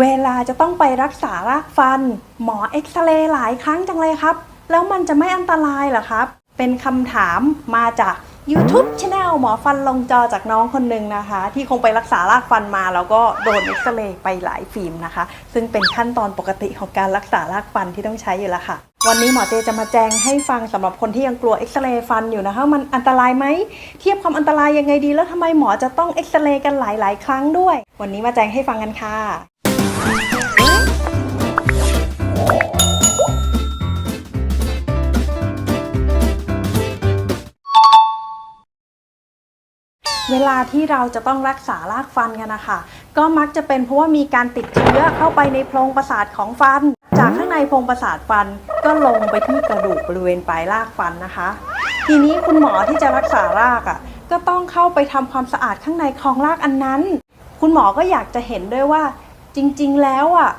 เวลาจะต้องไปรักษารากฟัน หมอเอ็กซเรย์หลายครั้งจังเลยครับ แล้วมันจะไม่อันตรายเหรอครับ เป็นคำถามมาจาก YouTube Channel หมอฟันลงจอจากน้องคนหนึ่งนะคะ ที่คงไปรักษารากฟันมา แล้วก็โดนเอ็กซเรย์ไปหลายฟิล์มนะคะ ซึ่งเป็นขั้นตอนปกติของการรักษารากฟันที่ต้องใช้อยู่แล้วค่ะ วันนี้หมอเจจะมาแจ้งให้ฟังสำหรับคนที่ยังกลัวเอ็กซเรย์ฟันอยู่นะคะ มันอันตรายไหม เทียบความอันตรายยังไงดี แล้วทำไมหมอจะต้องเอ็กซเรย์กันหลาย ๆ ครั้งด้วย วันนี้มาแจ้งให้ฟังกันค่ะ เวลาที่เราจะต้องรักษารากฟันกันนะคะ ก็มักจะเป็นเพราะว่ามีการติดเชื้อเข้าไปในโพรงประสาทของฟัน จากข้างในโพรงประสาทฟันก็ลงไปที่กระดูกบริเวณปลายรากฟันนะคะ ทีนี้คุณหมอที่จะรักษารากอะก็ต้องเข้าไปทำความสะอาดข้างในคลองรากอันนั้น คุณหมอก็อยากจะเห็นด้วยว่าจริง ๆ แล้วอะ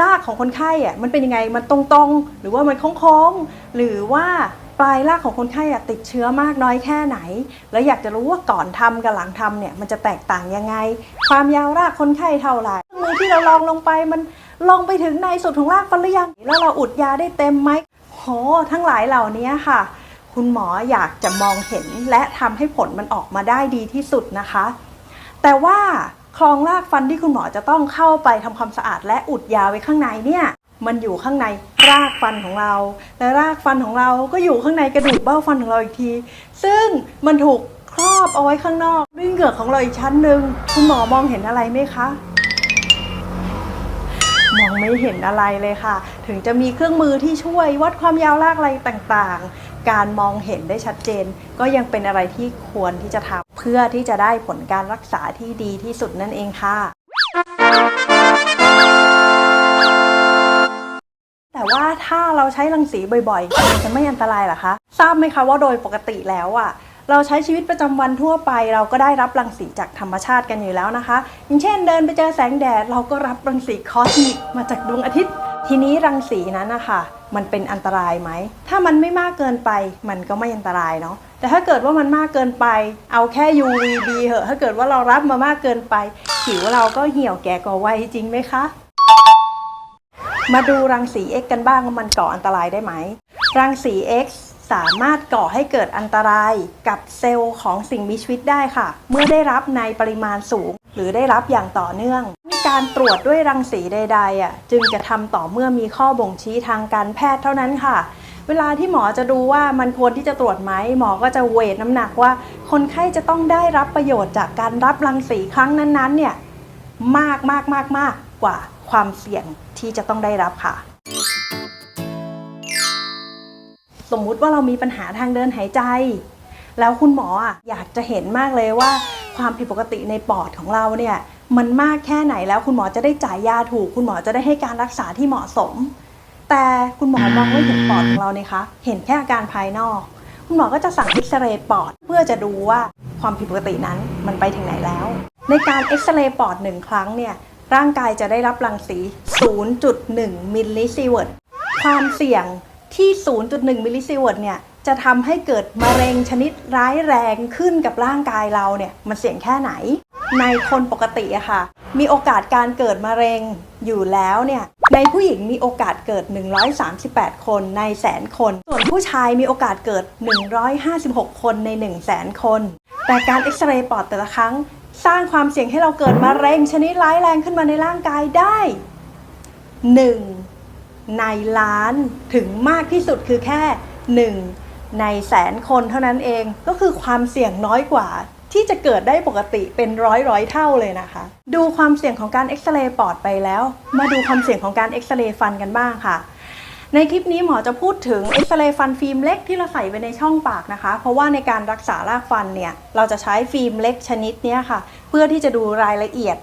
รากของคนไข้อะมันเป็นยังไงมันตรงๆ หรือว่ามันโค้งๆหรือว่า ปลายรากของคนไข้ติดเชื้อมากน้อยแค่ไหน แล้วอยากจะรู้ว่าก่อนทำกับหลังทำเนี่ยมันจะแตกต่างยังไง ความยาวรากคนไข้เท่าไหร่มือที่เราลองลงไปมันลงไปถึงในสุดของรากฟันหรือยังแล้วเราอุดยาได้เต็มไหมโหทั้งหลายเหล่านี้ค่ะ คุณหมออยากจะมองเห็นและทำให้ผลมันออกมาได้ดีที่สุดนะคะ แต่ว่าคลองรากฟันที่คุณหมอจะต้องเข้าไปทำความสะอาดและอุดยาไว้ข้างในเนี่ย มันอยู่ข้างในรากฟันของเรา และรากฟันของเราก็อยู่ข้างในกระดูกเบ้าฟันของเราอีกที ซึ่งมันถูกครอบเอาไว้ข้างนอกด้วยเหงือกของเราอีกชั้นหนึ่งคุณหมอมองเห็นอะไรไหมคะมองไม่เห็นอะไรเลยค่ะ ถึงจะมีเครื่องมือที่ช่วยวัดความยาวรากอะไรต่างๆ การมองเห็นได้ชัดเจน ก็ยังเป็นอะไรที่ควรที่จะทำเพื่อที่จะได้ผลการรักษาที่ดีที่สุดนั่นเองค่ะ แต่ว่าถ้าเราใช้รังสีบ่อยๆมันจะไม่อันตรายหรอคะ ทราบไหมคะว่าโดยปกติแล้วอะ เราใช้ชีวิตประจำวันทั่วไป เราก็ได้รับรังสีจากธรรมชาติกันอยู่แล้วนะคะ อย่างเช่นเดินไปเจอแสงแดด เราก็รับรังสีคอสมิกมาจากดวงอาทิตย์ ทีนี้รังสีนั้นนะคะมันเป็นอันตรายไหม ถ้ามันไม่มากเกินไป มันก็ไม่อันตรายเนาะ แต่ถ้าเกิดว่ามันมากเกินไป เอาแค่ UVB เหอะ ถ้าเกิดว่าเรารับมามากเกินไป ผิวเราก็เหี่ยวแก่ก่อวัยจริงไหมคะ มาดูรังสี X กันบ้างว่ามันก่ออันตรายได้ไหม รังสี X สามารถก่อให้เกิดอันตรายกับเซลล์ของสิ่งมีชีวิตได้ค่ะ เมื่อได้รับในปริมาณสูง หรือได้รับอย่างต่อเนื่อง การตรวจด้วยรังสีใดๆอะจึงจะทำต่อเมื่อมีข้อบ่งชี้ทางการแพทย์เท่านั้นค่ะ เวลาที่หมอจะดูว่ามันควรที่จะตรวจไหมหมอก็จะเวทน้ำหนักว่า คนไข้จะต้องได้รับประโยชน์จากการรับรังสีครั้งนั้นๆเนี่ยมากมากมากมาก กว่าความเสี่ยงที่จะต้องได้รับค่ะ สมมุติว่าเรามีปัญหาทางเดินหายใจ แล้วคุณหมออะอยากจะเห็นมากเลยว่า ความผิดปกติในปอดของเราเนี่ยมันมากแค่ไหนแล้วคุณหมอจะได้จ่ายยาถูก คุณหมอจะได้ให้การรักษาที่เหมาะสม แต่คุณหมอมองไม่เห็นปอดของเราเนี่ยคะเห็นแค่อาการภายนอกคุณหมอก็จะสั่งเอ็กซเรย์ปอดเพื่อจะดูว่าความผิดปกตินั้นมันไปถึงไหนแล้ว ในการเอ็กซเรย์ปอดหนึ่งครั้งเนี่ย ร่างกายจะได้รับรังสี 0.1 มิลลิซีเวิร์ต ความเสี่ยงที่ 0.1 มิลลิซีเวิร์ตเนี่ย จะทำให้เกิดมะเร็งชนิดร้ายแรงขึ้นกับร่างกายเราเนี่ย มันเสี่ยงแค่ไหน ในคนปกติอะค่ะ มีโอกาสการเกิดมะเร็งอยู่แล้วเนี่ย ในผู้หญิงมีโอกาสเกิด 138 คนในแสนคน ส่วนผู้ชายมีโอกาสเกิด 156 คนใน 1 0 0 0 0แสนคน แต่การเอ็กซเรย์ปอดแต่ละครั้ง สร้างความเสี่ยงให้เราเกิดมะเร็งชนิดร้ายแรงขึ้นมาในร่างกายได้ 1 ในล้านถึงมากที่สุดคือแค่ 1 ในแสนคนเท่านั้นเองก็คือความเสี่ยงน้อยกว่า ที่จะเกิดได้ปกติเป็นร้อยร้อยเท่าเลยนะคะ ดูความเสี่ยงของการเอ็กซเรย์ปอดไปแล้ว มาดูความเสี่ยงของการเอ็กซเรย์ฟันกันบ้างค่ะ ในคลิปนี้หมอจะพูดถึงเอ็กซเรย์ฟันฟิล์มเล็กที่เราใส่ไว้ในช่องปากนะคะ เพราะว่าในการรักษารากฟันเนี่ยเราจะใช้ฟิล์มเล็กชนิดนี้ค่ะ เพื่อที่จะดูรายละเอียด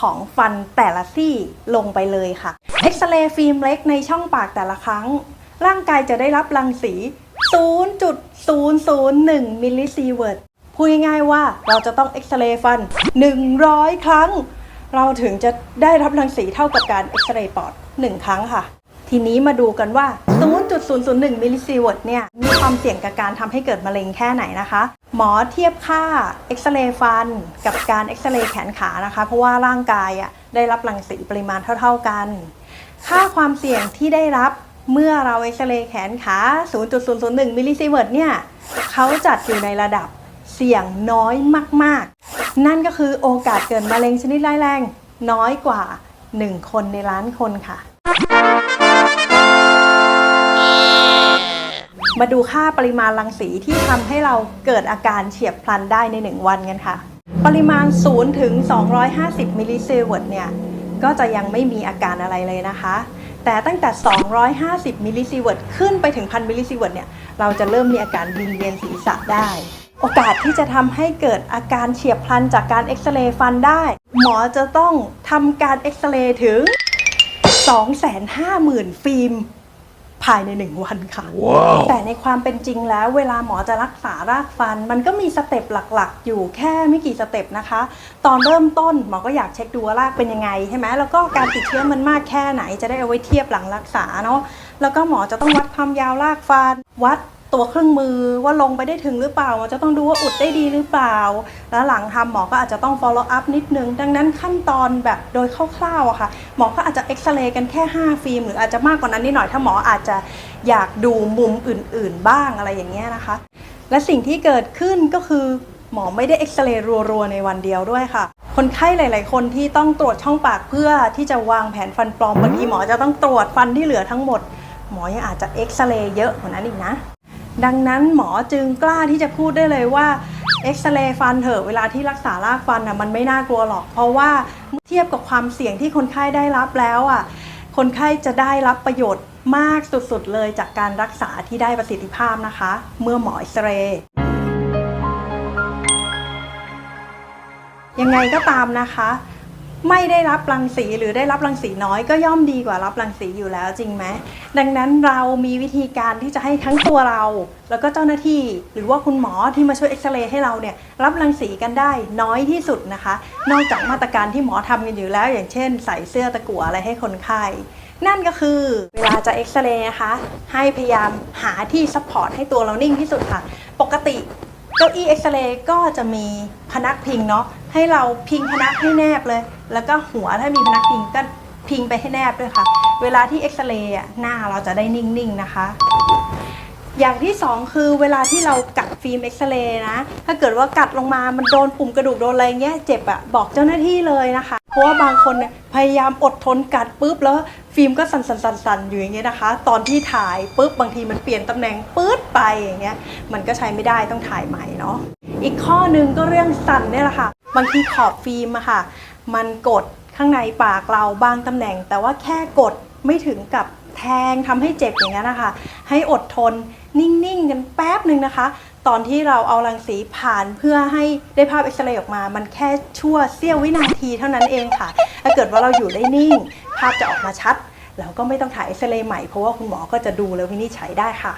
ของฟันแต่ละซี่ลงไปเลยค่ะเอ็กซเรย์ฟิล์มเล็กในช่องปากแต่ละครั้ง ร่างกายจะได้รับรังสี 0.001 มิลลิซีเวิร์ตพูดง่ายๆว่าเราจะต้องเอ็กซเรย์ฟัน 100 ครั้ง เราถึงจะได้รับรังสีเท่ากับการเอ็กซเรย์ปอด 1 ครั้งค่ะ ทีนี้มาดูกันว่า 0.001 มิลลิซีเวิร์ตเนี่ย มีความเสี่ยงกับการทำให้เกิดมะเร็งแค่ไหนนะคะ หมอเทียบค่าเอ็กซเรย์ฟัน กับการเอ็กซเรย์แขนขานะคะ เพราะว่าร่างกายอะได้รับรังสีปริมาณเท่า ๆกัน ค่าความเสี่ยงที่ได้รับเมื่อเราเอ็กซเรย์แขนขา 0.001 มิลลิซีเวิร์ตเนี่ยเขาจัดอยู่ในระดับเสี่ยงน้อยมาก ๆ นั่นก็คือโอกาสเกิดมะเร็งชนิดร้ายแรงน้อยกว่า 1 คนในล้านคนค่ะ มาดูค่าปริมาณรังสีที่ทำให้เราเกิดอาการเฉียบพลันได้ใน 1 วันกันค่ะ ปริมาณ 0 ถึง 250 มิลลิเซเวิร์ตเนี่ยก็จะยังไม่มีอาการอะไรเลยนะคะ แต่ตั้งแต่ 250 มิลลิซีเวิร์ตขึ้นไปถึง 1,000 มิลลิซีเวิร์ตเนี่ย เราจะเริ่มมีอาการวิงเวียนศีรษะได้ โอกาสที่จะทำให้เกิดอาการเฉียบพลันจากการเอ็กซเรย์ฟันได้ หมอจะต้องทำการเอ็กซเรย์ถึง250,000 ฟิล์ม ภายในหนึ่งวันค่ะแต่ในความเป็นจริงแล้วเวลาหมอจะรักษารากฟัน มันก็มีสเต็ปหลักๆ อยู่แค่ไม่กี่สเต็ปนะคะ ตอนเริ่มต้นหมอก็อยากเช็คดูว่ารากเป็นยังไงใช่ไหมแล้วก็การติดเชื้อมันมากแค่ไหนจะได้เอาไว้เทียบหลังรักษาเนาะแล้วก็หมอจะต้องวัดความยาวรากฟันวัด ตัวเครื่องมือว่าลงไปได้ถึงหรือเปล่าจะต้องดูว่าอุดได้ดีหรือเปล่า แล้วหลังทำหมอก็อาจจะต้อง follow up นิดนึง ดังนั้นขั้นตอนแบบโดยคร่าวๆอะค่ะ หมอก็อาจจะเอ็กซเรย์กันแค่ 5 ฟิล์ม หรืออาจจะมากกว่านั้นนิดหน่อยถ้าหมออาจจะอยากดูมุมอื่นๆ บ้างอะไรอย่างเงี้ยนะคะ และสิ่งที่เกิดขึ้นก็คือหมอไม่ได้เอ็กซเรย์รัวๆในวันเดียวด้วยค่ะ คนไข้หลาย ๆ คนที่ต้องตรวจช่องปากเพื่อที่จะวางแผนฟันปลอมบางทีหมอจะต้องตรวจฟันที่เหลือทั้งหมดหมอยังอาจจะเอ็กซเรย์เยอะกว่านั้นอีกนะ ดังนั้นหมอจึงกล้าที่จะพูดได้เลยว่าเอ็กซเรย์ฟันเถอะเวลาที่รักษารากฟันอะมันไม่น่ากลัวหรอก เพราะว่าเทียบกับความเสี่ยงที่คนไข้ได้รับแล้วอะคนไข้จะได้รับประโยชน์มากสุดๆเลยจากการรักษาที่ได้ประสิทธิภาพนะคะ เมื่อหมอเอ็กซเรย์ยังไงก็ตามนะคะ ไม่ได้รับรังสีหรือได้รับรังสีน้อยก็ย่อมดีกว่ารับรังสีอยู่แล้วจริงไหมดังนั้นเรามีวิธีการที่จะให้ทั้งตัวเรา แล้วก็เจ้าหน้าที่ หรือว่าคุณหมอที่มาช่วยเอ็กซเรย์ให้เราเนี่ยรับรังสีกันได้น้อยที่สุดนะคะ นอกจากมาตรการที่หมอทำกันอยู่แล้ว อย่างเช่น ใส่เสื้อตะกั่วอะไรให้คนไข้นั่นก็คือเวลาจะเอ็กซเรย์นะคะ ให้พยายามหาที่ซัพพอร์ตให้ตัวเรานิ่งที่สุดค่ะ ปกติ เก้าอี้เอ็กซเรย์ก็จะมีพนักพิงเนาะให้เราพิงพนักให้แนบเลย แล้วก็หัวถ้ามีพนักพิงก็พิงไปให้แนบด้วยค่ะ เวลาที่เอ็กซเรย์อะหน้าเราจะได้นิ่งๆนะคะ อย่างที่สองคือเวลาที่เรากัดฟิล์มเอ็กซเรย์นะ ถ้าเกิดว่ากัดลงมามันโดนปุ่มกระดูกโดนอะไรเงี้ยเจ็บอะบอกเจ้าหน้าที่เลยนะคะ เพราะว่าบางคนเนี่ยพยายามอดทนกัดปุ๊บแล้ว ฟิล์มก็สั่นๆๆอยู่อย่างเงี้ยนะคะ ตอนที่ถ่ายปุ๊บบางทีมันเปลี่ยนตำแหน่งปื๊ดไปอย่างเงี้ยมันก็ใช้ไม่ได้ต้องถ่ายใหม่เนาะอีกข้อหนึ่งก็เรื่องสั่นเนี่ยแหละค่ะ บางทีขอบฟิล์มอะค่ะ มันกดข้างในปากเราบางตำแหน่ง แต่ว่าแค่กดไม่ถึงกับแทงทำให้เจ็บอย่างนั้นนะคะ ให้อดทนนิ่งๆ กันแป๊บหนึ่งนะคะ ตอนที่เราเอารังสีผ่านเพื่อให้ได้ภาพเอ็กซเรย์ออกมา มันแค่ชั่วเสี้ยววินาทีเท่านั้นเองค่ะ ถ้าเกิดว่าเราอยู่ได้นิ่ง ภาพจะออกมาชัด แล้วก็ไม่ต้องถ่ายเอ็กซเรย์ใหม่เพราะว่าคุณหมอก็จะดูแล้ววินิจฉัยได้ค่ะ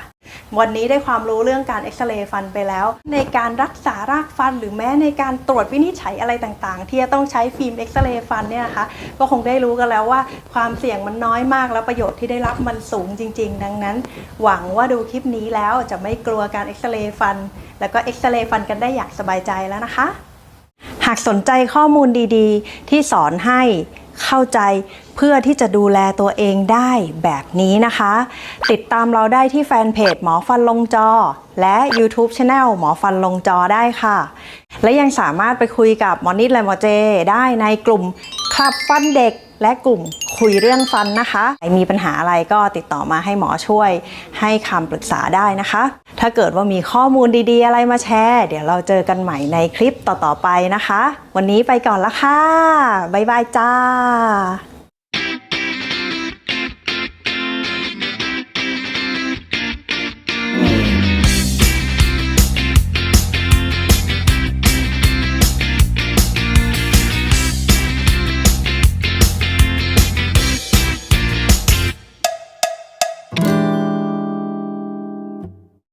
วันนี้ได้ความรู้เรื่องการเอ็กซเรย์ฟันไปแล้ว ในการรักษารากฟันหรือแม้ในการตรวจวินิจฉัยอะไรต่างๆ ที่จะต้องใช้ฟิล์มเอ็กซเรย์ฟันเนี่ยนะคะก็คงได้รู้กันแล้วว่า ความเสี่ยงมันน้อยมากแล้วประโยชน์ที่ได้รับมันสูงจริง ๆ ดังนั้น หวังว่าดูคลิปนี้แล้วจะไม่กลัวการเอ็กซเรย์ฟัน แล้วก็เอ็กซเรย์ฟันกันได้อย่างสบายใจแล้วนะคะ หากสนใจข้อมูลดีๆ ที่สอนให้ เข้าใจเพื่อที่จะดูแลตัวเองได้แบบนี้นะคะ ติดตามเราได้ที่แฟนเพจหมอฟันลงจอ และ YouTube Channel หมอฟันลงจอได้ค่ะ และยังสามารถไปคุยกับหมอนิดและหมอเจ ได้ในกลุ่มคลับฟันเด็ก และกลุ่มคุยเรื่องฟันนะคะมีปัญหาอะไรก็ติดต่อมาให้หมอช่วย ให้คำปรึกษาได้นะคะ ถ้าเกิดว่ามีข้อมูลดีๆ อะไรมาแชร์ เดี๋ยวเราเจอกันใหม่ในคลิปต่อๆไปนะคะ วันนี้ไปก่อนละค่ะ บ๊ายบายจ้า